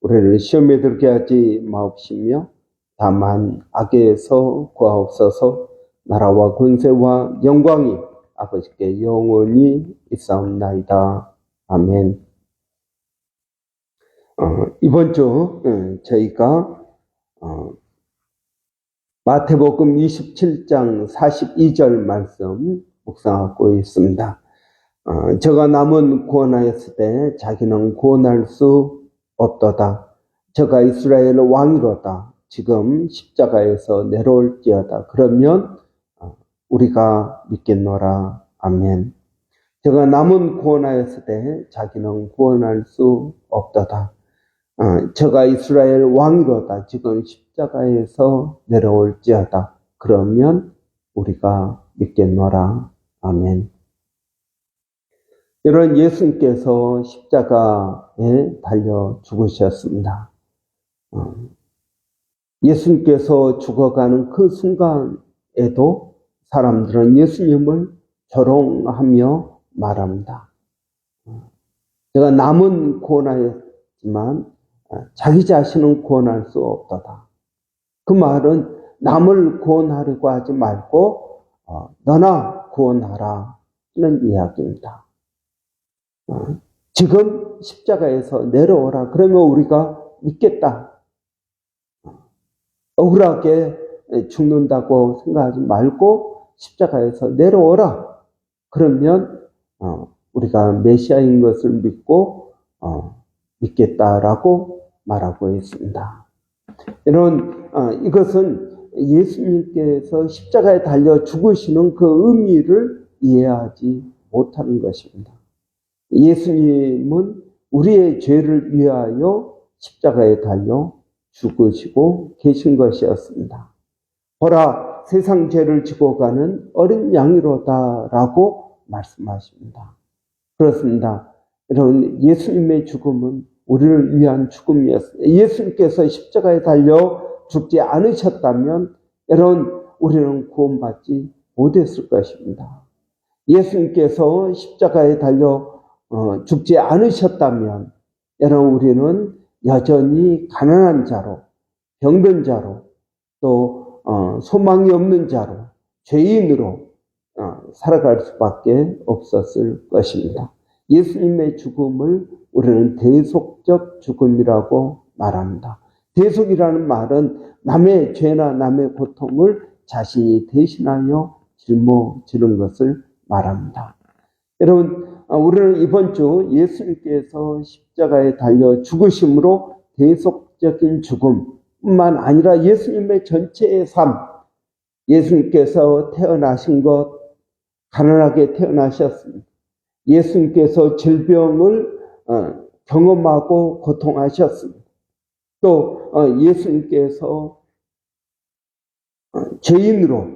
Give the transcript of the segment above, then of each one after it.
우리를 시험에 들게 하지 마옵시며 다만 악에서 구하옵소서 나라와 권세와 영광이 아버지께 영원히 있사옵나이다. 아멘. 어, 이번 주 어, 저희가 어, 마태복음 27장 42절 말씀 묵상하고 있습니다. 어, 저가 남은 구원하였을 때 자기는 구원할 수 없도다. 저가 이스라엘 왕이로다. 지금 십자가에서 내려올지어다. 그러면 어, 우리가 믿겠노라. 아멘. 저가 남은 구원하였을 때 자기는 구원할 수 없도다. 어, 저가 이스라엘 왕이로다. 지금 십자가에서 내려올지어다. 그러면 우리가 믿겠노라. 아멘. 여러분, 예수님께서 십자가에 달려 죽으셨습니다. 어, 예수님께서 죽어가는 그 순간에도 사람들은 예수님을 조롱하며 말합니다. 어, 제가 남은 구원하였지만 어, 자기 자신은 구원할 수 없도다. 그 말은 남을 구원하려고 하지 말고 너나 구원하라 는 이야기입니다. 지금 십자가에서 내려오라. 그러면 우리가 믿겠다. 억울하게 죽는다고 생각하지 말고 십자가에서 내려오라. 그러면 어, 우리가 메시아인 것을 믿고 어, 믿겠다라고 말하고 있습니다. 어, 이것은 예수님께서 십자가에 달려 죽으시는 그 의미를 이해하지 못하는 것입니다. 예수님은 우리의 죄를 위하여 십자가에 달려 죽으시고 계신 것이었습니다. 보라, 세상 죄를 지고 가는 어린 양이로다라고 말씀하십니다. 그렇습니다. 여러분, 예수님의 죽음은 우리를 위한 죽음이었습니다. 예수님께서 십자가에 달려 죽지 않으셨다면, 여러분, 우리는 구원받지 못했을 것입니다. 예수님께서 십자가에 달려 어, 죽지 않으셨다면, 여러분, 우리는 여전히 가난한 자로, 병든 자로, 또 어, 소망이 없는 자로, 죄인으로 어, 살아갈 수밖에 없었을 것입니다. 예수님의 죽음을 우리는 대속적 죽음이라고 말합니다. 대속이라는 말은 남의 죄나 남의 고통을 자신이 대신하여 짊어지는 것을 말합니다. 여러분, 어, 우리는 이번 주 예수님께서 십자가에 달려 죽으심으로 대속적인 죽음뿐만 아니라 예수님의 전체의 삶, 예수님께서 태어나신 것, 가난하게 태어나셨습니다. 예수님께서 질병을 어, 경험하고 고통하셨습니다. 또 어, 예수님께서 죄인으로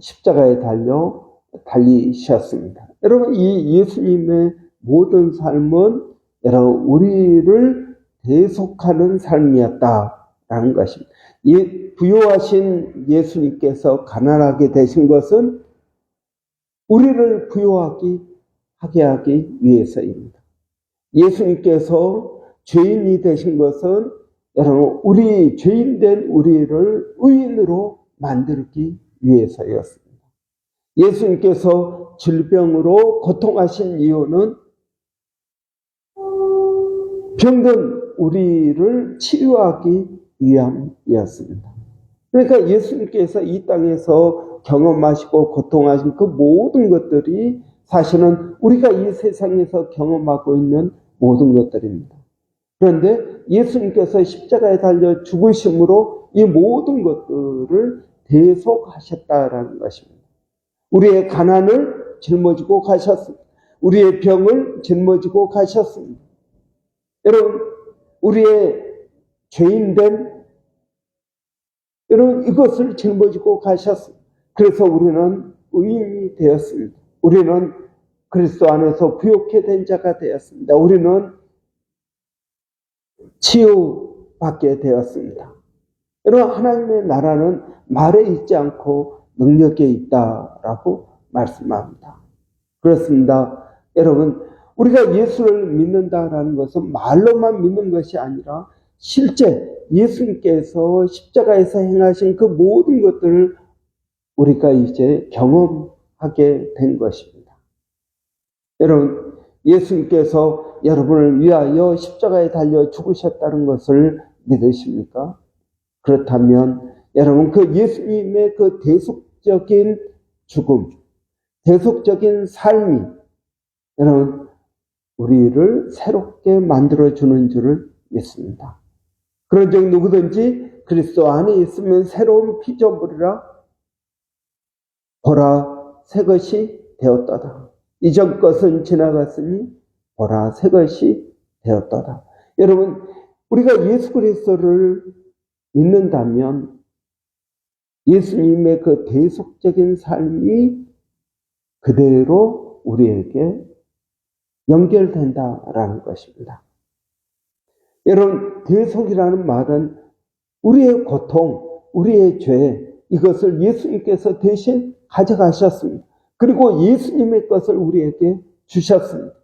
십자가에 달려 달리셨습니다. 여러분, 이 예수님의 모든 삶은 여러분, 우리를 대속하는 삶이었다라는 것입니다. 이 부요하신 예수님께서 가난하게 되신 것은 우리를 부요하게 하게 하기 위해서입니다. 예수님께서 죄인이 되신 것은 여러분, 우리 죄인된 우리를 의인으로 만들기 위해서였습니다. 예수님께서 질병으로 고통하신 이유는 병든 우리를 치유하기 위함이었습니다. 그러니까 예수님께서 이 땅에서 경험하시고 고통하신 그 모든 것들이 사실은 우리가 이 세상에서 경험하고 있는 모든 것들입니다. 그런데 예수님께서 십자가에 달려 죽으심으로 이 모든 것들을 대속하셨다라는 것입니다. 우리의 가난을 짊어지고 가셨습니다. 우리의 병을 짊어지고 가셨습니다. 여러분, 우리의 죄인된 이런 이것을 짊어지고 가셨습니다. 그래서 우리는 의인이 되었습니다. 우리는 그리스도 안에서 부욕해 된 자가 되었습니다. 우리는 치유받게 되었습니다. 여러분 하나님의 나라는 말에 있지 않고 능력에 있다라고 말씀합니다. 그렇습니다. 여러분 우리가 예수를 믿는다라는 것은 말로만 믿는 것이 아니라 실제 예수님께서 십자가에서 행하신 그 모든 것들을 우리가 이제 경험하게 된 것입니다. 여러분, 예수님께서 여러분을 위하여 십자가에 달려 죽으셨다는 것을 믿으십니까? 그렇다면 여러분 그 예수님의 그 대속 적인 죽음, 대속적인 삶이 여러분 우리를 새롭게 만들어 주는 줄을 믿습니다. 그런즉 누구든지 그리스도 안에 있으면 새로운 피조물이라 보라 새 것이 되었도다. 이전 것은 지나갔으니 보라 새 것이 되었도다. 여러분 우리가 예수 그리스도를 믿는다면 예수님의 그 대속적인 삶이 그대로 우리에게 연결된다라는 것입니다. 여러분, 대속이라는 말은 우리의 고통, 우리의 죄, 이것을 예수님께서 대신 가져가셨습니다. 그리고 예수님의 것을 우리에게 주셨습니다.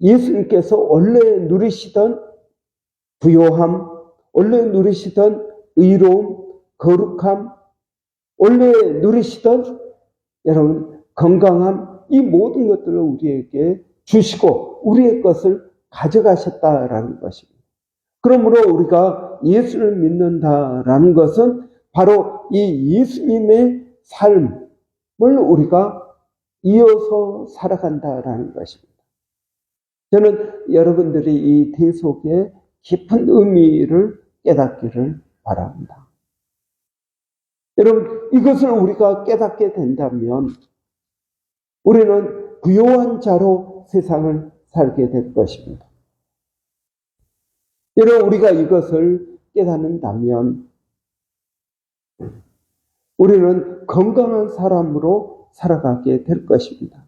예수님께서 원래 누리시던 부요함, 원래 누리시던 의로움, 거룩함, 원래 누리시던 여러분 건강함, 이 모든 것들을 우리에게 주시고 우리의 것을 가져가셨다라는 것입니다. 그러므로 우리가 예수를 믿는다라는 것은 바로 이 예수님의 삶을 우리가 이어서 살아간다라는 것입니다. 저는 여러분들이 이 대속의 깊은 의미를 깨닫기를 바랍니다. 여러분, 이것을 우리가 깨닫게 된다면 우리는 부요한 자로 세상을 살게 될 것입니다. 여러분, 우리가 이것을 깨닫는다면 우리는 건강한 사람으로 살아가게 될 것입니다.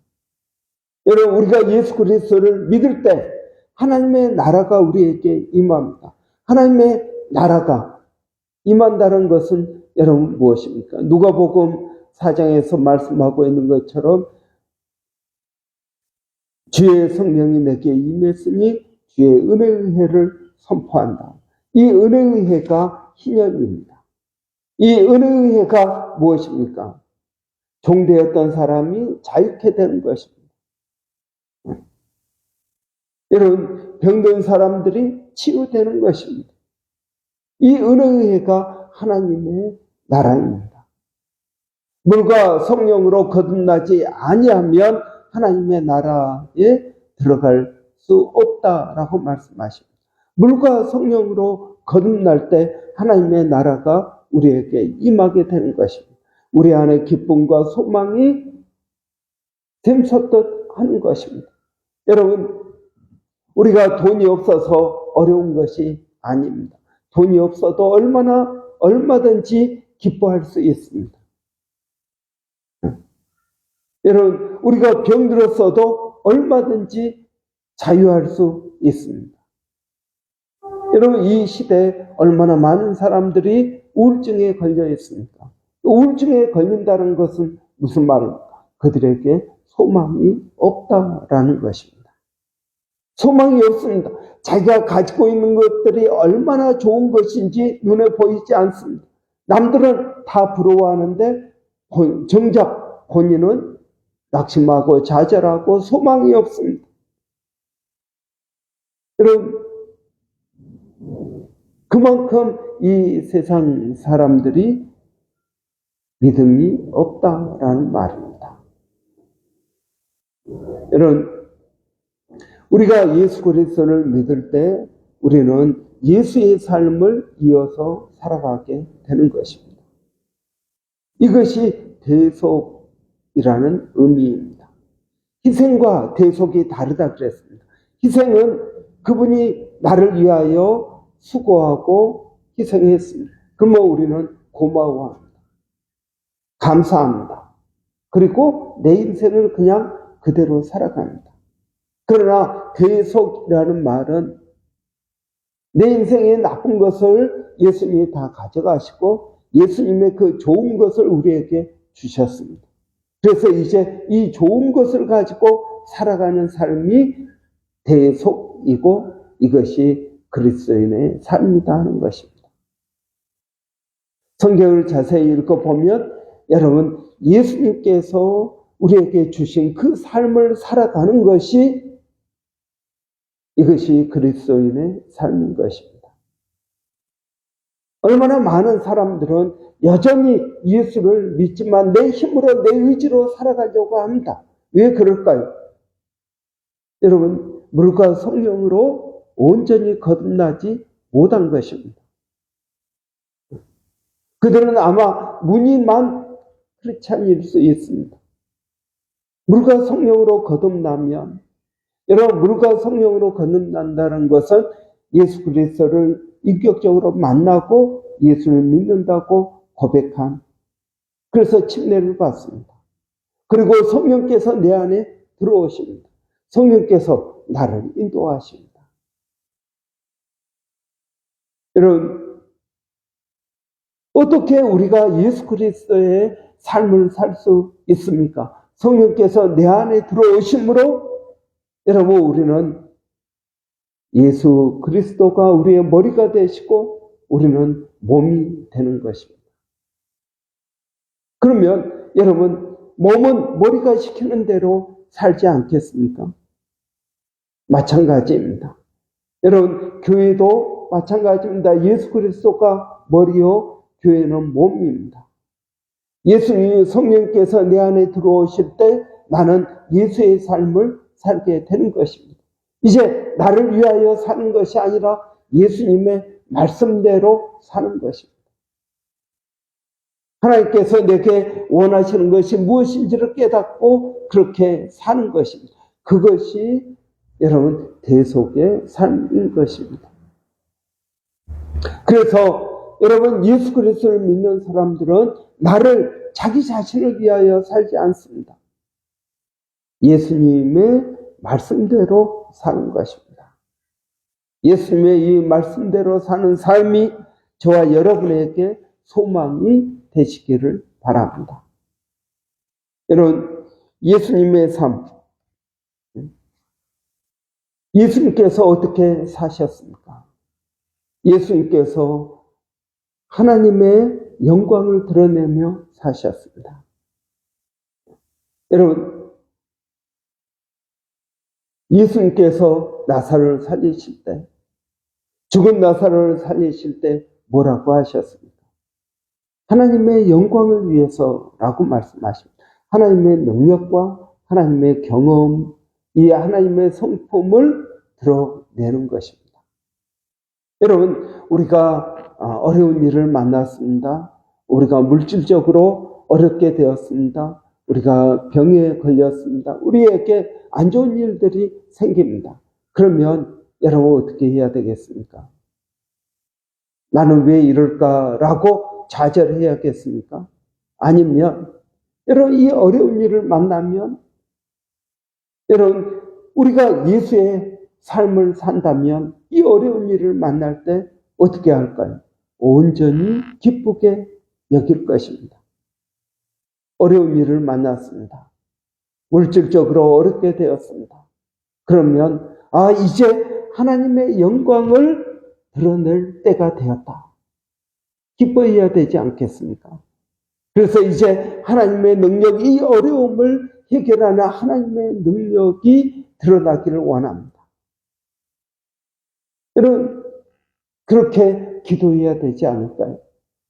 여러분, 우리가 예수 그리스도를 믿을 때 하나님의 나라가 우리에게 임합니다. 하나님의 나라가 임한다는 것은 여러분 무엇입니까? 누가복음 4장에서 말씀하고 있는 것처럼 주의 성령이 내게 임했으니 주의 은혜의 해를 선포한다. 이 은혜의 해가 희년입니다. 이 은혜의 해가 무엇입니까? 종되었던 사람이 자유케 되는 것입니다. 여러분, 병든 사람들이 치유되는 것입니다. 이 은혜의 해가 하나님의 나라입니다. 물과 성령으로 거듭나지 아니하면 하나님의 나라에 들어갈 수 없다라고 말씀하십니다. 물과 성령으로 거듭날 때 하나님의 나라가 우리에게 임하게 되는 것입니다. 우리 안에 기쁨과 소망이 샘솟듯 하는 것입니다. 여러분, 우리가 돈이 없어서 어려운 것이 아닙니다. 돈이 없어도 얼마나 얼마든지 기뻐할 수 있습니다. 여러분, 우리가 병들었어도 얼마든지 자유할 수 있습니다. 여러분, 이 시대에 얼마나 많은 사람들이 우울증에 걸려 있습니까? 우울증에 걸린다는 것은 무슨 말입니까? 그들에게 소망이 없다라는 것입니다. 소망이 없습니다. 자기가 가지고 있는 것들이 얼마나 좋은 것인지 눈에 보이지 않습니다. 남들은 다 부러워하는데 정작 본인은 낙심하고 좌절하고 소망이 없습니다. 여러분, 그만큼 이 세상 사람들이 믿음이 없다라는 말입니다. 여러분, 우리가 예수 그리스도를 믿을 때 우리는 예수의 삶을 이어서 살아가게 되는 것입니다. 이것이 대속이라는 의미입니다. 희생과 대속이 다르다 그랬습니다. 희생은 그분이 나를 위하여 수고하고 희생했습니다. 그러면 우리는 고마워합니다. 감사합니다. 그리고 내 인생을 그냥 그대로 살아갑니다. 그러나 계속이라는 말은 내 인생의 나쁜 것을 예수님이 다 가져가시고 예수님의 그 좋은 것을 우리에게 주셨습니다. 그래서 이제 이 좋은 것을 가지고 살아가는 삶이 대속이고 이것이 그리스도인의 삶이다 하는 것입니다. 성경을 자세히 읽어보면 여러분 예수님께서 우리에게 주신 그 삶을 살아가는 것이 이것이 그리스도인의 삶인 것입니다. 얼마나 많은 사람들은 여전히 예수를 믿지만 내 힘으로 내 의지로 살아가려고 합니다. 왜 그럴까요? 여러분, 물과 성령으로 온전히 거듭나지 못한 것입니다. 그들은 아마 문의만 크리스찬일 수 있습니다. 물과 성령으로 거듭나면 여러분 물과 성령으로 거듭난다는 것은 예수 그리스도를 인격적으로 만나고 예수를 믿는다고 고백한 그래서 침례를 받습니다. 그리고 성령께서 내 안에 들어오십니다. 성령께서 나를 인도하십니다. 여러분 어떻게 우리가 예수 그리스도의 삶을 살 수 있습니까? 성령께서 내 안에 들어오심으로 여러분 우리는 예수 그리스도가 우리의 머리가 되시고 우리는 몸이 되는 것입니다. 그러면 여러분 몸은 머리가 시키는 대로 살지 않겠습니까? 마찬가지입니다. 여러분 교회도 마찬가지입니다. 예수 그리스도가 머리요 교회는 몸입니다. 예수님 성령께서 내 안에 들어오실 때 나는 예수의 삶을 살게 되는 것입니다. 이제 나를 위하여 사는 것이 아니라 예수님의 말씀대로 사는 것입니다. 하나님께서 내게 원하시는 것이 무엇인지를 깨닫고 그렇게 사는 것입니다. 그것이 여러분 대속의 삶인 것입니다. 그래서 여러분 예수 그리스도를 믿는 사람들은 나를 자기 자신을 위하여 살지 않습니다. 예수님의 말씀대로 사는 것입니다. 예수님의 이 말씀대로 사는 삶이 저와 여러분에게 소망이 되시기를 바랍니다. 여러분, 예수님의 삶, 예수님께서 어떻게 사셨습니까? 예수님께서 하나님의 영광을 드러내며 사셨습니다. 여러분, 예수님께서 나사를 살리실 때, 죽은 나사를 살리실 때 뭐라고 하셨습니까? 하나님의 영광을 위해서라고 말씀하십니다. 하나님의 능력과 하나님의 경험, 이 하나님의 성품을 드러내는 것입니다. 여러분, 우리가 어려운 일을 만났습니다. 우리가 물질적으로 어렵게 되었습니다. 우리가 병에 걸렸습니다. 우리에게 안 좋은 일들이 생깁니다. 그러면 여러분 어떻게 해야 되겠습니까? 나는 왜 이럴까라고 좌절해야겠습니까? 아니면 여러분 이 어려운 일을 만나면 여러분 우리가 예수의 삶을 산다면 이 어려운 일을 만날 때 어떻게 할까요? 온전히 기쁘게 여길 것입니다. 어려운 일을 만났습니다. 물질적으로 어렵게 되었습니다. 그러면, 아, 이제 하나님의 영광을 드러낼 때가 되었다. 기뻐해야 되지 않겠습니까? 그래서 이제 하나님의 능력이 이 어려움을 해결하는 하나님의 능력이 드러나기를 원합니다. 여러분, 그렇게 기도해야 되지 않을까요?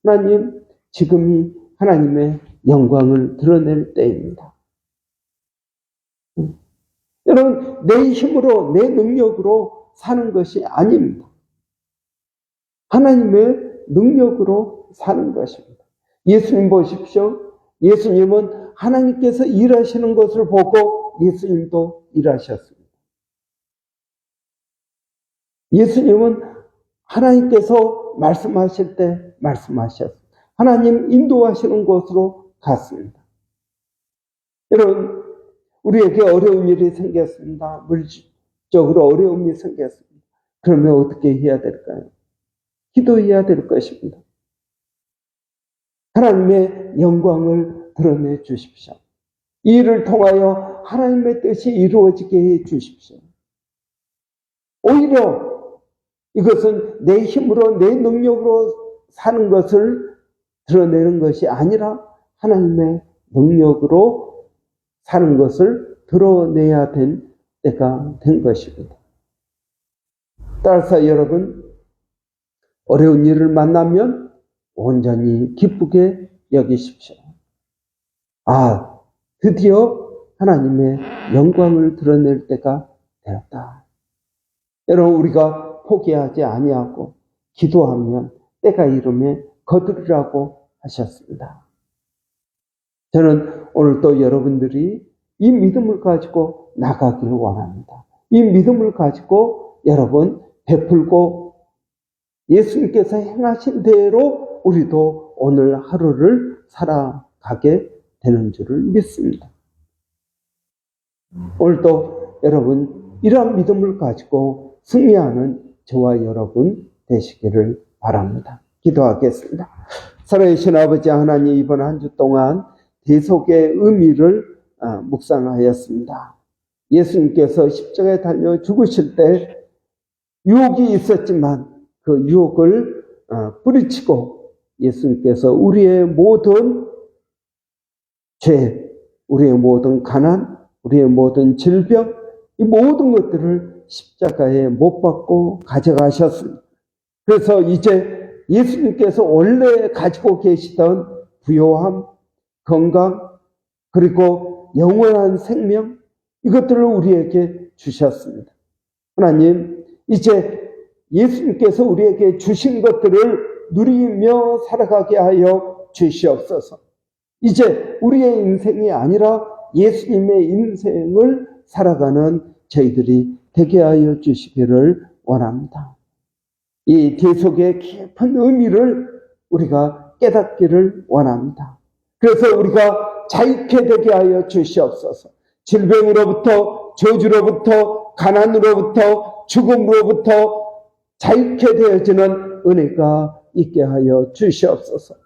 하나님, 지금이 하나님의 영광을 드러낼 때입니다. 여러분, 내 힘으로, 내 능력으로 사는 것이 아닙니다. 하나님의 능력으로 사는 것입니다. 예수님 보십시오. 예수님은 하나님께서 일하시는 것을 보고 예수님도 일하셨습니다. 예수님은 하나님께서 말씀하실 때 말씀하셨습니다. 하나님 인도하시는 곳으로 갔습니다. 여러분, 우리에게 어려운 일이 생겼습니다. 물질적으로 어려움이 생겼습니다. 그러면 어떻게 해야 될까요? 기도해야 될 것입니다. 하나님의 영광을 드러내 주십시오. 이 일을 통하여 하나님의 뜻이 이루어지게 해 주십시오. 오히려 이것은 내 힘으로, 내 능력으로 사는 것을 드러내는 것이 아니라 하나님의 능력으로 사는 것을 드러내야 된 때가 된 것입니다. 따라서 여러분, 어려운 일을 만나면 온전히 기쁘게 여기십시오. 아, 드디어 하나님의 영광을 드러낼 때가 되었다. 여러분, 우리가 포기하지 아니하고 기도하면 때가 이름에 거두리라고 하셨습니다. 저는 오늘 또 여러분들이 이 믿음을 가지고 나가기를 원합니다. 이 믿음을 가지고 여러분 베풀고 예수님께서 행하신 대로 우리도 오늘 하루를 살아가게 되는 줄을 믿습니다. 오늘도 여러분 이러한 믿음을 가지고 승리하는 저와 여러분 되시기를 바랍니다. 기도하겠습니다. 살아계신 아버지 하나님 이번 한 주 동안 대속의 의미를 아, 묵상하였습니다. 예수님께서 십자가에 달려 죽으실 때 유혹이 있었지만 그 유혹을 어, 뿌리치고 예수님께서 우리의 모든 죄, 우리의 모든 가난, 우리의 모든 질병, 이 모든 것들을 십자가에 못 박고 가져가셨습니다. 그래서 이제 예수님께서 원래 가지고 계시던 부요함, 건강, 그리고 영원한 생명, 이것들을 우리에게 주셨습니다. 하나님, 이제 예수님께서 우리에게 주신 것들을 누리며 살아가게 하여 주시옵소서. 이제 우리의 인생이 아니라 예수님의 인생을 살아가는 저희들이 되게 하여 주시기를 원합니다. 이 계속의 깊은 의미를 우리가 깨닫기를 원합니다. 그래서 우리가 자유케 되게 하여 주시옵소서. 질병으로부터, 저주로부터, 가난으로부터, 죽음으로부터 자유케 되어지는 은혜가 있게 하여 주시옵소서.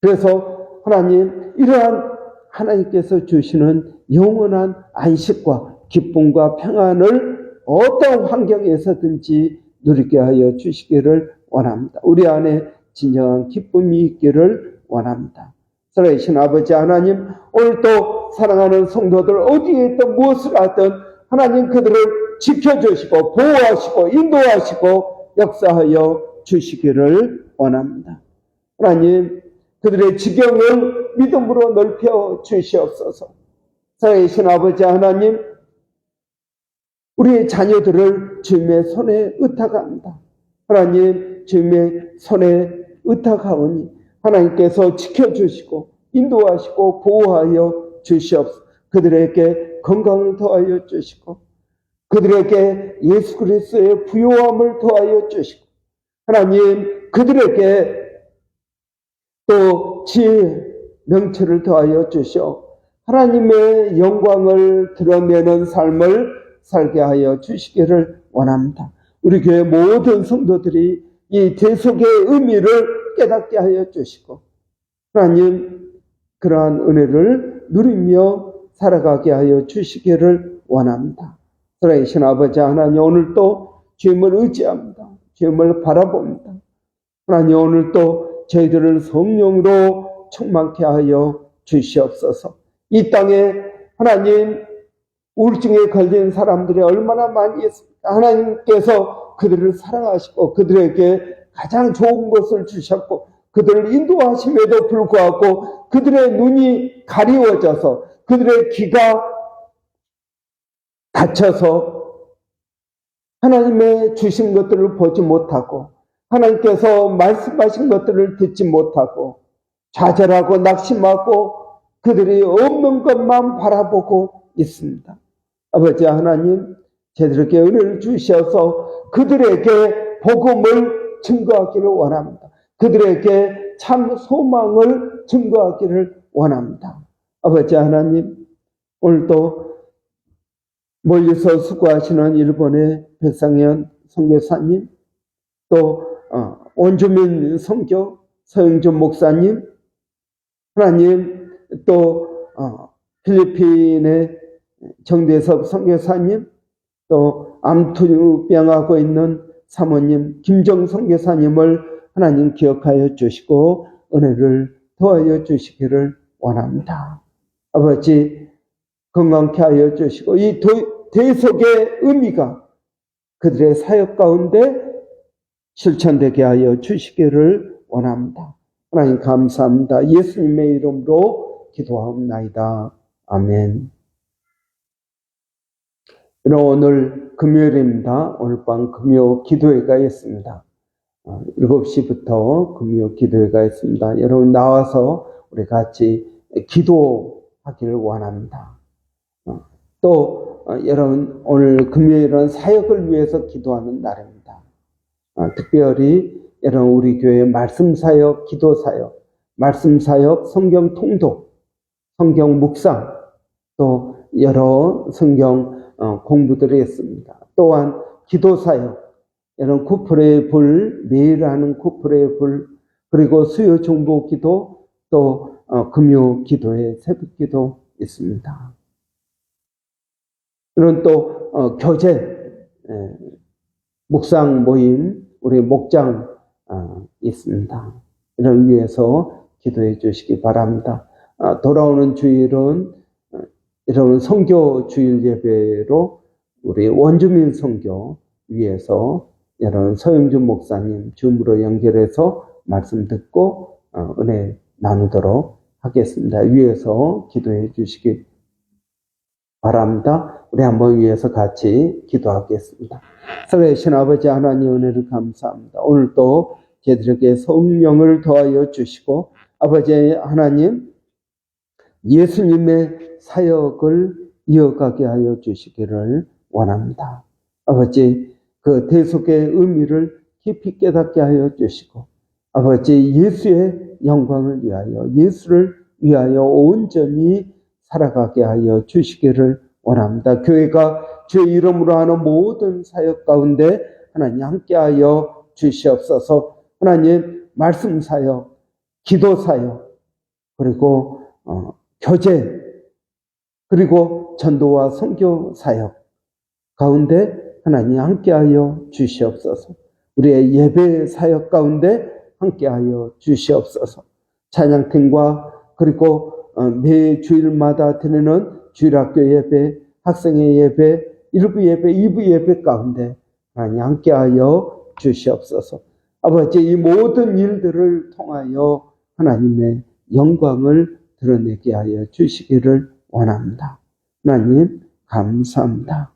그래서 하나님, 이러한 하나님께서 주시는 영원한 안식과 기쁨과 평안을 어떤 환경에서든지 누리게 하여 주시기를 원합니다. 우리 안에 진정한 기쁨이 있기를 원합니다. 살아계신 아버지 하나님, 오늘도 사랑하는 성도들 어디에 있든 무엇을 하든 하나님 그들을 지켜주시고 보호하시고 인도하시고 역사하여 주시기를 원합니다. 하나님, 그들의 지경을 믿음으로 넓혀 주시옵소서. 살아계신 아버지 하나님, 우리의 자녀들을 주님의 손에 의탁합니다. 하나님, 주님의 손에 의탁하오니 하나님께서 지켜주시고 인도하시고 보호하여 주시옵소서. 그들에게 건강을 더하여 주시고 그들에게 예수 그리스도의 부요함을 더하여 주시고 하나님 그들에게 또 지혜 명체를 더하여 주시오. 하나님의 영광을 드러내는 삶을 살게 하여 주시기를 원합니다. 우리 교회 모든 성도들이 이 대속의 의미를 깨닫게 하여 주시고 하나님 그러한 은혜를 누리며 살아가게 하여 주시기를 원합니다. 살아계신 아버지 하나님 오늘도 주님을 의지합니다. 주님을 바라봅니다. 하나님 오늘도 저희들을 성령으로 충만케 하여 주시옵소서. 이 땅에 하나님 우울증에 걸린 사람들이 얼마나 많이 있습니까? 하나님께서 그들을 사랑하시고 그들에게 가장 좋은 것을 주셨고 그들을 인도하심에도 불구하고 그들의 눈이 가리워져서 그들의 귀가 닫혀서 하나님의 주신 것들을 보지 못하고 하나님께서 말씀하신 것들을 듣지 못하고 좌절하고 낙심하고 그들이 없는 것만 바라보고 있습니다. 아버지 하나님, 저들에게 은혜를 주셔서 그들에게 복음을 증거하기를 원합니다. 그들에게 참 소망을 증거하기를 원합니다. 아버지 하나님, 오늘도 멀리서 수고하시는 일본의 백상현 선교사님, 또 어, 원주민 선교 서영준 목사님, 하나님 또 어, 필리핀의 정대섭 선교사님, 또 암투병하고 있는 사모님 김정 선교사님을 하나님 기억하여 주시고 은혜를 더하여 주시기를 원합니다. 아버지 건강케 하여 주시고 이 도- 대속의 의미가 그들의 사역 가운데 실천되게 하여 주시기를 원합니다. 하나님 감사합니다. 예수님의 이름으로 기도하옵나이다. 아멘. 여러분, 오늘 금요일입니다. 오늘 밤 금요 기도회가 있습니다. 어, 7시부터 금요 기도회가 있습니다. 여러분 나와서 우리 같이 기도하기를 원합니다. 어, 또 어, 여러분 오늘 금요일은 사역을 위해서 기도하는 날입니다. 어, 특별히 여러분 우리 교회 말씀 사역, 기도 사역, 말씀 사역, 성경 통독, 성경 묵상, 또 여러 성경 어, 공부들이 있습니다. 또한 기도 사역, 여러분 쿠플의 불, 매일 하는 쿠플의 불, 그리고 수요 중보 기도, 또 어, 금요 기도의 새벽 기도 있습니다. 이런 또 어, 교제, 에, 묵상 모임, 우리 목장 어, 있습니다. 이런 위해서 기도해 주시기 바랍니다. 아, 돌아오는 주일은 어, 이런 성교 주일 예배로 우리 원주민 성교 위해서 여러분 서영준 목사님 줌으로 연결해서 말씀 듣고 어, 은혜 나누도록 하겠습니다. 위해서 기도해 주시기 바랍니다. 우리 한번 위해서 같이 기도하겠습니다. 살아계신 아버지 하나님 은혜를 감사합니다. 오늘도 저희들에게 성령을 더하여 주시고 아버지 하나님 예수님의 사역을 이어가게 하여 주시기를 원합니다. 아버지 그 대속의 의미를 깊이 깨닫게 하여 주시고 아버지 예수의 영광을 위하여 예수를 위하여 온전히 살아가게 하여 주시기를 원합니다. 교회가 주의 이름으로 하는 모든 사역 가운데 하나님 함께하여 주시옵소서. 하나님 말씀 사역, 기도 사역, 그리고 어, 교제, 그리고 전도와 선교 사역 가운데 하나님 함께하여 주시옵소서. 우리의 예배 사역 가운데 함께하여 주시옵소서. 찬양팀과 그리고 어, 매 주일마다 드리는 주일학교 예배, 학생의 예배, 1부 예배, 2부 예배 가운데 하나님 함께하여 주시옵소서. 아버지 이 모든 일들을 통하여 하나님의 영광을 드러내게 하여 주시기를 원합니다. 하나님 감사합니다.